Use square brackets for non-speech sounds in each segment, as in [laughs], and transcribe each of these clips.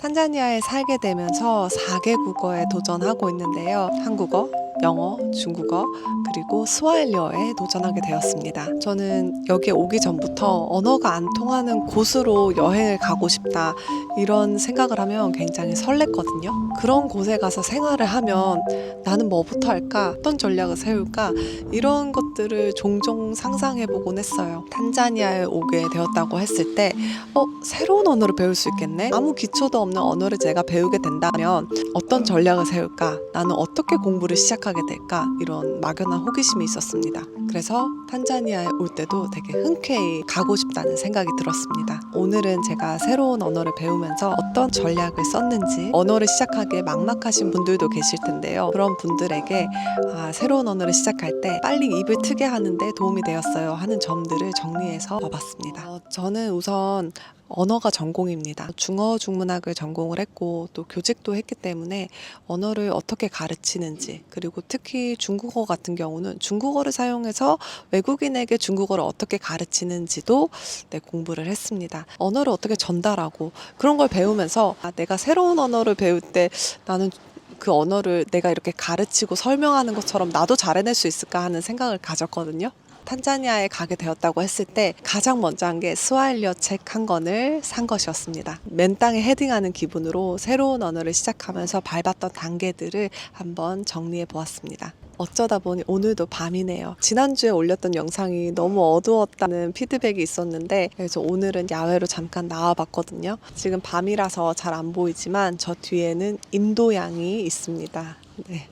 탄자니아에 살게 되면서 4개 국어에 도전하고 있는데요. 한국어, 영어, 중국어, 그리고 스와힐리어에 도전하게 되었습니다. 저는 여기에 오기 전부터 언어가 안 통하는 곳으로 여행을 가고 싶다 이런 생각을 하면 굉장히 설렜거든요. 그런 곳에 가서 생활을 하면 나는 뭐부터 할까? 어떤 전략을 세울까? 이런 것들을 종종 상상해 보곤 했어요. 탄자니아에 오게 되었다고 했을 때, 어, 새로운 언어를 배울 수 있겠네? 아무 기초도 없는 언어를 제가 배우게 된다면 어떤 전략을 세울까? 나는 어떻게 공부를 시작 하게 될까? 이런 막연한 호기심이 있었습니다. 그래서 탄자니아에 올 때도 되게 흔쾌히 가고 싶다는 생각이 들었습니다. 오늘은 제가 새로운 언어를 배우면서 어떤 전략을 썼는지 언어를 시작하기에 막막하신 분들도 계실 텐데요. 그런 분들에게 아, 새로운 언어를 시작할 때 빨리 입을 트게 하는데 도움이 되었어요 하는 점들을 정리해서 봐봤습니다. 어, 저는 우선 언어가 전공입니다. 중어 중문학을 전공을 했고 또 교직도 했기 때문에 언어를 어떻게 가르치는지 그리고 특히 중국어 같은 경우는 중국어를 사용해서 외국인에게 중국어를 어떻게 가르치는지도 네, 공부를 했습니다. 언어를 어떻게 전달하고 그런 걸 배우면서 아, 내가 새로운 언어를 배울 때 나는 그 언어를 내가 이렇게 가르치고 설명하는 것처럼 나도 잘해낼 수 있을까 하는 생각을 가졌거든요. 탄자니아에 가게 되었다고 했을 때 가장 먼저 한 게 스와일리어 책 한 권을 산 것이었습니다. 맨 땅에 헤딩하는 기분으로 새로운 언어를 시작하면서 밟았던 단계들을 한번 정리해 보았습니다. 어쩌다 보니 오늘도 밤이네요. 지난주에 올렸던 영상이 너무 어두웠다는 피드백이 있었는데 그래서 오늘은 야외로 잠깐 나와 봤거든요. 지금 밤이라서 잘 안 보이지만 저 뒤에는 인도양이 있습니다. 네.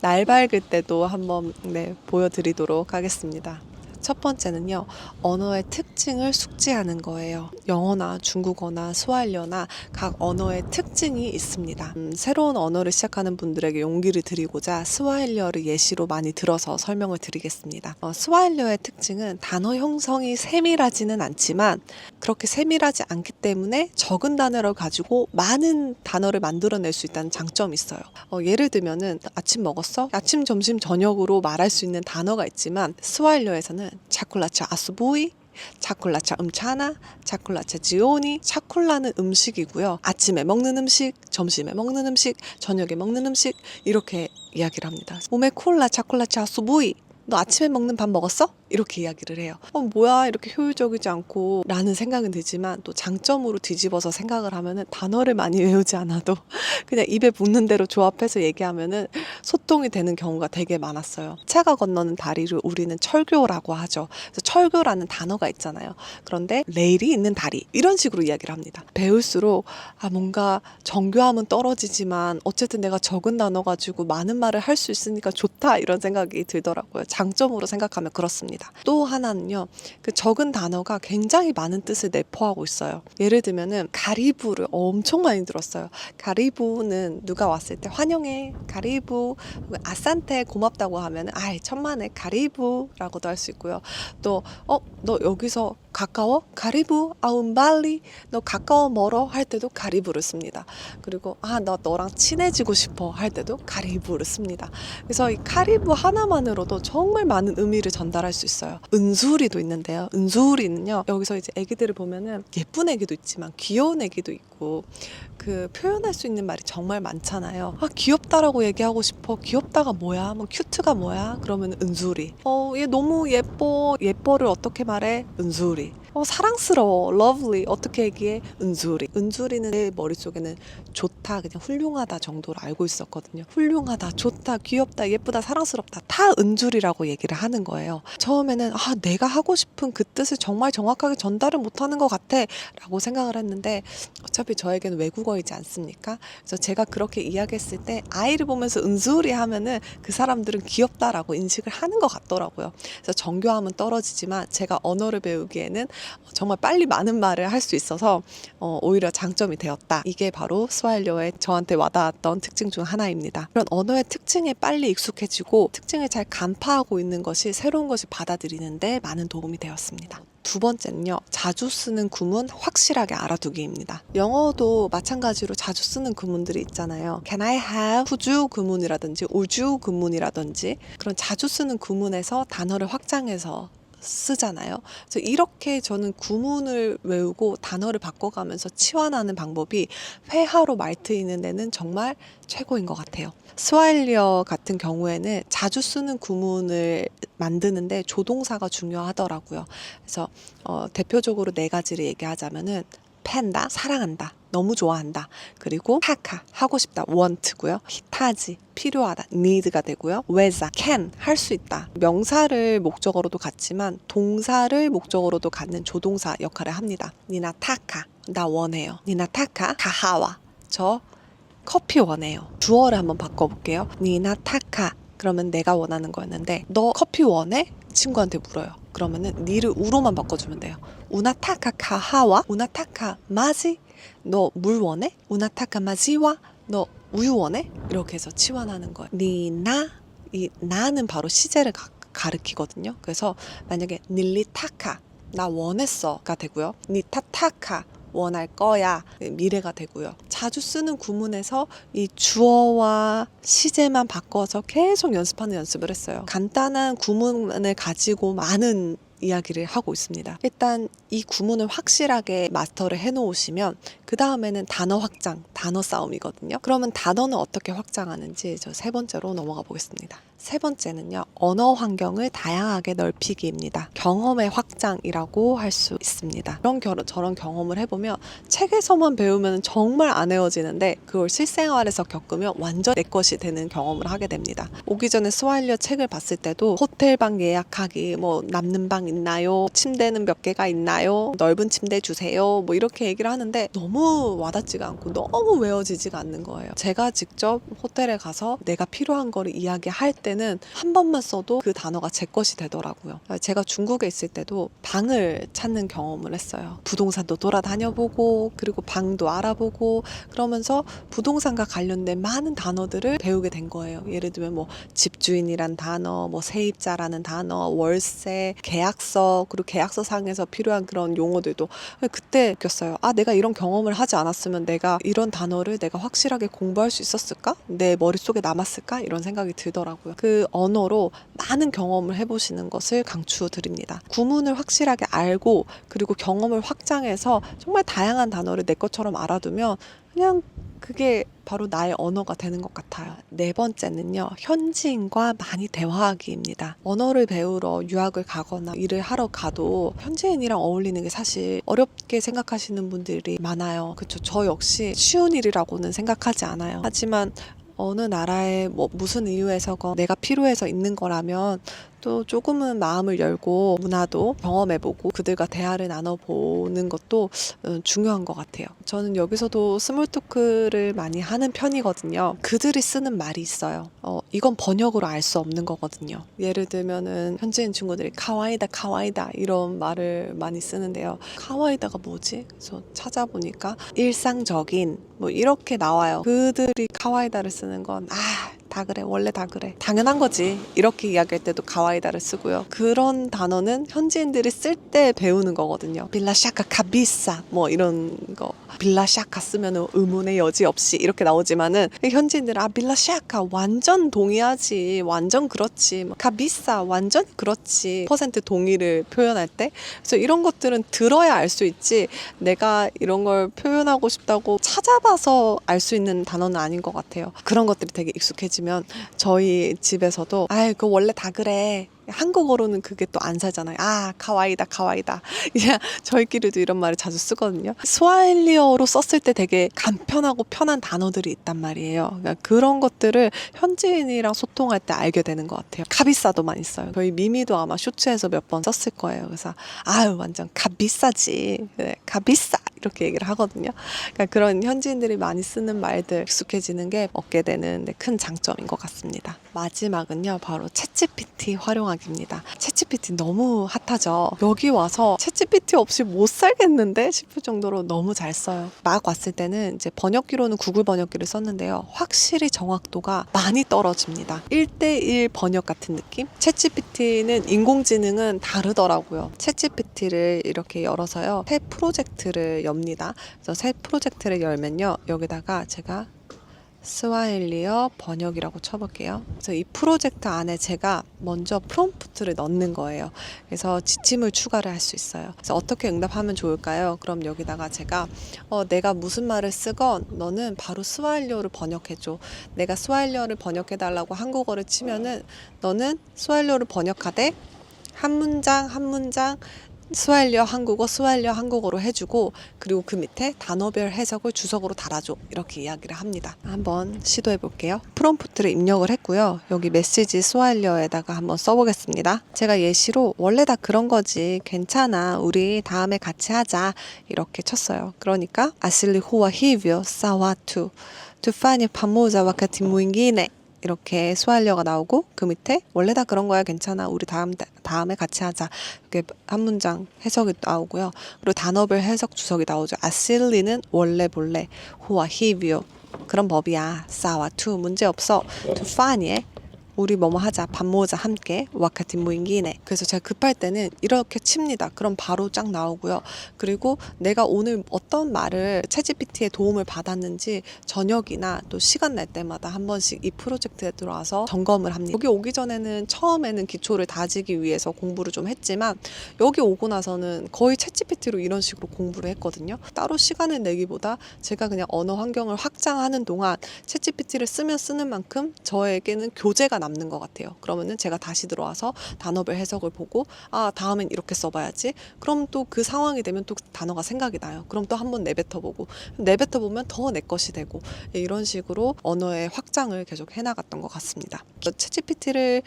날 밝을 때도 한번 네, 보여드리도록 하겠습니다. 첫 번째는요, 언어의 특징을 숙지하는 거예요. 영어나 중국어나 스와일리어나 각 언어의 특징이 있습니다. 음, 새로운 언어를 시작하는 분들에게 용기를 드리고자 스와일리어를 예시로 많이 들어서 설명을 드리겠습니다. 어, 스와일리어의 특징은 단어 형성이 세밀하지는 않지만 그렇게 세밀하지 않기 때문에 적은 단어를 가지고 많은 단어를 만들어낼 수 있다는 장점이 있어요. 어, 예를 들면은 아침 먹었어? 아침, 점심, 저녁으로 말할 수 있는 단어가 있지만 스와일리어에서는 차콜라차 아스보이 차콜라차 음차나, 차콜라차 지오니, 차콜라는 음식이고요. 아침에 먹는 음식, 점심에 먹는 음식, 저녁에 먹는 음식 이렇게 이야기를 합니다. 몸에 콜라, 차콜라차 아스보이 너 아침에 먹는 밥 먹었어? 이렇게 이야기를 해요. 어, 뭐야, 이렇게 효율적이지 않고, 라는 생각은 들지만, 또 장점으로 뒤집어서 생각을 하면은 단어를 많이 [laughs] 외우지 않아도 그냥 입에 붙는 대로 조합해서 얘기하면은 소통이 되는 경우가 되게 많았어요. 차가 건너는 다리를 우리는 철교라고 하죠. 그래서 철교라는 단어가 있잖아요. 그런데 레일이 있는 다리. 이런 식으로 이야기를 합니다. 배울수록, 아, 뭔가 정교함은 떨어지지만, 어쨌든 내가 적은 단어 가지고 많은 말을 할 수 있으니까 좋다. 이런 생각이 들더라고요. 장점으로 생각하면 그렇습니다. 또 하나는요, 그 적은 단어가 굉장히 많은 뜻을 내포하고 있어요. 예를 들면은 가리부를 엄청 많이 들었어요. 가리부는 누가 왔을 때 환영해, 가리부, 아산테 고맙다고 하면은 아이 천만에 가리부라고도 할 수 있고요. 또 어 너 여기서 가까워? 가리부 아움발리 너 가까워 멀어 할 때도 가리부를 씁니다. 그리고 아 나 너랑 친해지고 싶어 할 때도 가리부를 씁니다. 그래서 이 카리브 하나만으로도 정말 많은 의미를 전달할 수 있어요. 은수리도 있는데요. 은수리는요. 여기서 이제 애기들을 보면은 예쁜 애기도 있지만 귀여운 애기도 있고 그 표현할 수 있는 말이 정말 많잖아요. 아 귀엽다라고 얘기하고 싶어. 귀엽다가 뭐야? 뭐 큐트가 뭐야? 그러면 은수리. 어 얘 너무 예뻐. 예뻐를 어떻게 말해? 은수리. 어 사랑스러워. lovely. 어떻게 얘기해? 은수리. 은수리는 내 머릿속에는 좋다, 그냥 훌륭하다 정도로 알고 있었거든요. 훌륭하다, 좋다, 귀엽다, 예쁘다, 사랑스럽다. 다 은줄이라고 얘기를 하는 거예요. 처음에는, 아, 내가 하고 싶은 그 뜻을 정말 정확하게 전달을 못하는 것 같아. 라고 생각을 했는데, 어차피 저에게는 외국어이지 않습니까? 그래서 제가 그렇게 이야기했을 때, 아이를 보면서 은줄이 하면은 그 사람들은 귀엽다라고 인식을 하는 것 같더라고요. 그래서 정교함은 떨어지지만, 제가 언어를 배우기에는 정말 빨리 많은 말을 할 수 있어서, 어, 오히려 장점이 되었다. 이게 바로 스와일리어의 저한테 와닿았던 특징 중 하나입니다. 그런 언어의 특징에 빨리 익숙해지고 특징을 잘 간파하고 있는 것이 새로운 것을 받아들이는데 많은 도움이 되었습니다. 두 번째는요, 자주 쓰는 구문 확실하게 알아두기입니다. 영어도 마찬가지로 자주 쓰는 구문들이 있잖아요. Can I have? 후주 구문이라든지 우주 구문이라든지 그런 자주 쓰는 구문에서 단어를 확장해서 쓰잖아요. 그래서 이렇게 저는 구문을 외우고 단어를 바꿔가면서 치환하는 방법이 회화로 말 트이는 데는 정말 최고인 것 같아요. 스와일리어 같은 경우에는 자주 쓰는 구문을 만드는데 조동사가 중요하더라고요. 그래서 어, 대표적으로 네 가지를 얘기하자면은 팬다 사랑한다 너무 좋아한다. 그리고 타카 하고 싶다 want고요. 히타지 필요하다 need가 되고요. 외자 can 할 수 있다. 명사를 목적어로도 갖지만 동사를 목적어로도 갖는 조동사 역할을 합니다. 니나 타카 나 원해요. 니나 타카 가하와. 저 커피 원해요. 주어를 한번 바꿔볼게요. 니나 타카. 그러면 내가 원하는 거였는데 너 커피 원해? 친구한테 물어요. 그러면은 니를 우로만 바꿔주면 돼요 우나타카 카하와 우나타카 마지 너 물 원해? 우나타카 마지와 너 우유 원해? 이렇게 해서 치환하는 거예요. 니나 이 나는 바로 시제를 가, 가르키거든요. 그래서 만약에 닐리타카 나 원했어가 되고요. 니타타카 원할 거야 미래가 되고요. 자주 쓰는 구문에서 이 주어와 시제만 바꿔서 계속 연습하는 연습을 했어요. 간단한 구문을 가지고 많은 이야기를 하고 있습니다. 일단 이 구문을 확실하게 마스터를 해놓으시면 그 다음에는 단어 확장, 단어 싸움이거든요. 그러면 단어는 어떻게 확장하는지 저 세 번째로 넘어가 보겠습니다. 세 번째는요, 언어 환경을 다양하게 넓히기입니다. 경험의 확장이라고 할 수 있습니다. 그런 결, 저런 경험을 해보면 책에서만 배우면 정말 안 헤어지는데 그걸 실생활에서 겪으면 완전 내 것이 되는 경험을 하게 됩니다. 오기 전에 스와일리어 책을 봤을 때도 호텔 방 예약하기, 뭐 남는 방 있나요? 침대는 몇 개가 있나요? 넓은 침대 주세요. 뭐 이렇게 얘기를 하는데 너무 와닿지가 않고 너무 외워지지가 않는 거예요. 제가 직접 호텔에 가서 내가 필요한 거를 이야기할 때는 한 번만 써도 그 단어가 제 것이 되더라고요. 제가 중국에 있을 때도 방을 찾는 경험을 했어요. 부동산도 돌아다녀보고 그리고 방도 알아보고 그러면서 부동산과 관련된 많은 단어들을 배우게 된 거예요. 예를 들면 뭐 집주인이란 단어, 뭐 세입자라는 단어, 월세, 계약서 그리고 계약서 상에서 필요한 그런 용어들도 그때 느꼈어요. 아 내가 이런 경험을 하지 않았으면 내가 이런 단어를 내가 확실하게 공부할 수 있었을까? 내 머릿속에 남았을까? 이런 생각이 들더라고요. 그 언어로 많은 경험을 해보시는 것을 강추드립니다. 구문을 확실하게 알고 그리고 경험을 확장해서 정말 다양한 단어를 내 것처럼 알아두면 그냥 그게 바로 나의 언어가 되는 것 같아요. 네 번째는요, 현지인과 많이 대화하기입니다. 언어를 배우러 유학을 가거나 일을 하러 가도 현지인이랑 어울리는 게 사실 어렵게 생각하시는 분들이 많아요. 그쵸. 저 역시 쉬운 일이라고는 생각하지 않아요. 하지만 어느 나라에 뭐 무슨 이유에서건 내가 필요해서 있는 거라면 또 조금은 마음을 열고 문화도 경험해보고 그들과 대화를 나눠보는 것도 음, 중요한 것 같아요. 저는 여기서도 스몰 토크를 많이 하는 편이거든요. 그들이 쓰는 말이 있어요. 어, 이건 번역으로 알 수 없는 거거든요. 예를 들면은 현지인 친구들이 카와이다 카와이다 이런 말을 많이 쓰는데요. 카와이다가 뭐지? 그래서 찾아보니까 일상적인 뭐 이렇게 나와요. 그들이 카와이다를 쓰는 건 아. 다 그래 원래 다 그래. 당연한 거지. 이렇게 이야기할 때도 가와이다를 쓰고요. 그런 단어는 현지인들이 쓸 때 배우는 거거든요. 빌라샤카 카비사 뭐 이런 거. 빌라샤카 쓰면 의문의 여지 없이 이렇게 나오지만은 현지인들은 아 빌라샤카 완전 동의하지 완전 그렇지 뭐 카비사 완전 그렇지 퍼센트 동의를 표현할 때. 그래서 이런 것들은 들어야 알 수 있지. 내가 이런 걸 표현하고 싶다고 찾아봐서 알 수 있는 단어는 아닌 것 같아요. 그런 것들이 되게 익숙해지 면 저희 집에서도 아이 그거 원래 다 그래 한국어로는 그게 또안 살잖아요. 아, 카와이다, 카와이다. 그냥 저희끼리도 이런 말을 자주 쓰거든요. 스와일리어로 썼을 때 되게 간편하고 편한 단어들이 있단 말이에요. 그러니까 그런 것들을 현지인이랑 소통할 때 알게 되는 것 같아요. 카비싸도 많이 써요. 저희 미미도 아마 쇼츠에서 몇 번 썼을 거예요. 그래서 아유, 완전 카비싸지. 네, 카비싸. 이렇게 얘기를 하거든요. 그러니까 그런 현지인들이 많이 쓰는 말들 익숙해지는 게 얻게 되는 네, 큰 장점인 것 같습니다. 마지막은요, 바로 챗GPT 활용하기 입니다. 챗GPT 너무 핫하죠. 여기 와서 챗GPT 없이 못 살겠는데 싶을 정도로 너무 잘 써요. 막 왔을 때는 이제 번역기로는 구글 번역기를 썼는데요. 확실히 정확도가 많이 떨어집니다. 1대1 번역 같은 느낌? 챗GPT는 인공지능은 다르더라고요. 챗GPT를 이렇게 열어서요. 새 프로젝트를 엽니다. 그래서 새 프로젝트를 열면요. 여기다가 제가 스와힐리어 번역이라고 쳐볼게요. 그래서 이 프로젝트 안에 제가 먼저 프롬프트를 넣는 거예요. 그래서 지침을 추가를 할 수 있어요. 그래서 어떻게 응답하면 좋을까요? 그럼 여기다가 제가 어, 내가 무슨 말을 쓰건 너는 바로 스와힐리어를 번역해줘. 내가 스와힐리어를 번역해달라고 한국어를 치면은 너는 스와힐리어를 번역하되 한 문장 한 문장 스와일리어 한국어 스와일리어 한국어로 해주고 그리고 그 밑에 단어별 해석을 주석으로 달아줘 이렇게 이야기를 합니다. 한번 시도해 볼게요. 프롬프트를 입력을 했고요. 여기 메시지 스와일리어에다가 한번 써보겠습니다. 제가 예시로 원래 다 그런 거지 괜찮아 우리 다음에 같이 하자 이렇게 쳤어요. 그러니까 아실리 호와 히비오 사와투 투파니 파모자 와카티 무인기네 이렇게 스와일리어가 나오고 그 밑에 원래 다 그런 거야 괜찮아 우리 다음 다음에 같이 하자. 이렇게 한 문장 해석이 나오고요. 그리고 단어별 해석 주석이 나오죠. 아실리는 원래 본래 호와 히비오. 그런 법이야. 싸와 투 문제 없어. 투 파니에 우리 뭐뭐 하자 밥 모자 함께 와카티 무인기네 그래서 제가 급할 때는 이렇게 칩니다. 그럼 바로 쫙 나오고요. 그리고 내가 오늘 어떤 말을 채찌PT의 도움을 받았는지 저녁이나 또 시간 날 때마다 한 번씩 이 프로젝트에 들어와서 점검을 합니다. 여기 오기 전에는 처음에는 기초를 다지기 위해서 공부를 좀 했지만 여기 오고 나서는 거의 채찌PT로 이런 식으로 공부를 했거든요. 따로 시간을 내기보다 제가 그냥 언어 환경을 확장하는 동안 채찌PT를 쓰면 쓰는 만큼 저에게는 교재가 남는 것 같아요. 그러면은 제가 다시 들어와서 단어별 해석을 보고 아 다음엔 이렇게 써봐야지. 그럼 또 그 상황이 되면 또 단어가 생각이 나요. 그럼 또 한 번 내뱉어 보고 내뱉어 보면 더 내 것이 되고 이런 식으로 언어의 확장을 계속 해나갔던 것 같습니다. 채찌PT를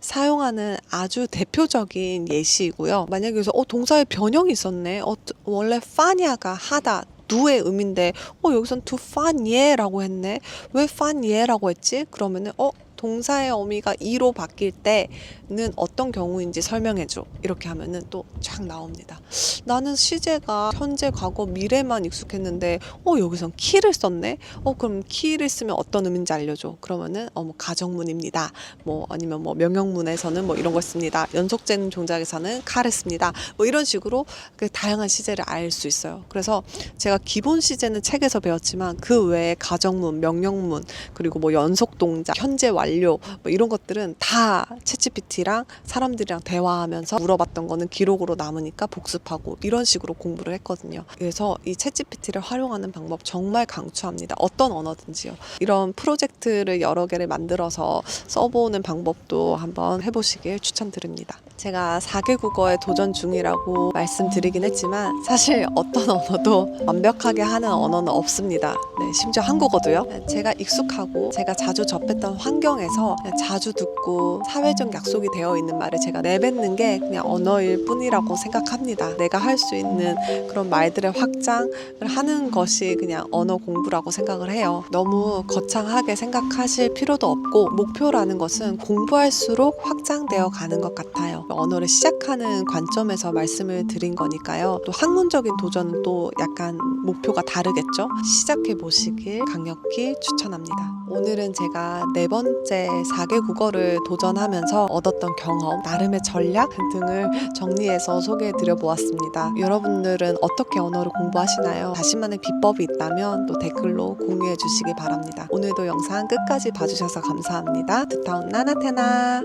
사용하는 아주 대표적인 예시이고요. 만약에 여기서 어, 동사의 변형이 있었네. 어, 원래 파니아가 하다 누의 의미인데 어 여기선 to fan예라고 했네 왜 fan예라고 했지 그러면은 어 동사의 어미가 이로 바뀔 때는 어떤 경우인지 설명해줘. 이렇게 하면은 또 쫙 나옵니다. 나는 시제가 현재 과거 미래만 익숙했는데 어 여기선 키를 썼네? 어 그럼 키를 쓰면 어떤 의미인지 알려줘. 그러면은 어뭐 가정문입니다. 뭐 아니면 뭐 명령문에서는 뭐 이런 걸 씁니다. 연속된 종작에서는 카를 씁니다. 뭐 이런 식으로 그 다양한 시제를 알 수 있어요. 그래서 제가 기본 시제는 책에서 배웠지만 그 외에 가정문, 명령문, 그리고 뭐 연속 동작, 현재 완료 뭐 이런 것들은 다 채찌 PT랑 사람들이랑 대화하면서 물어봤던 거는 기록으로 남으니까 복습하고 이런 식으로 공부를 했거든요. 그래서 이 채찌PT를 활용하는 방법 정말 강추합니다. 어떤 언어든지요. 이런 프로젝트를 여러 개를 만들어서 써보는 방법도 한번 해보시길 추천드립니다. 제가 4개 국어에 도전 중이라고 말씀드리긴 했지만 사실 어떤 언어도 완벽하게 하는 언어는 없습니다. 네, 심지어 한국어도요. 제가 익숙하고 제가 자주 접했던 환경에서 자주 듣고 사회적 약속이 되어 있는 말을 제가 내뱉는 게 그냥 언어일 뿐이라고 생각합니다. 내가 할 수 있는 그런 말들의 확장을 하는 것이 그냥 언어 공부라고 생각을 해요. 너무 거창하게 생각하실 필요도 없고 목표라는 것은 공부할수록 확장되어 가는 것 같아요. 언어를 시작하는 관점에서 말씀을 드린 거니까요. 또 학문적인 도전은 또 약간 목표가 다르겠죠. 시작해 보시길 강력히 추천합니다. 오늘은 제가 네 번째 4개 국어를 도전하면서 얻었던 경험, 나름의 전략 등을 정리해서 소개해 드려 보았습니다. 여러분들은 어떻게 언어를 공부하시나요? 자신만의 비법이 있다면 또 댓글로 공유해 주시기 바랍니다. 오늘도 영상 끝까지 봐주셔서 감사합니다. 드타운 나나테나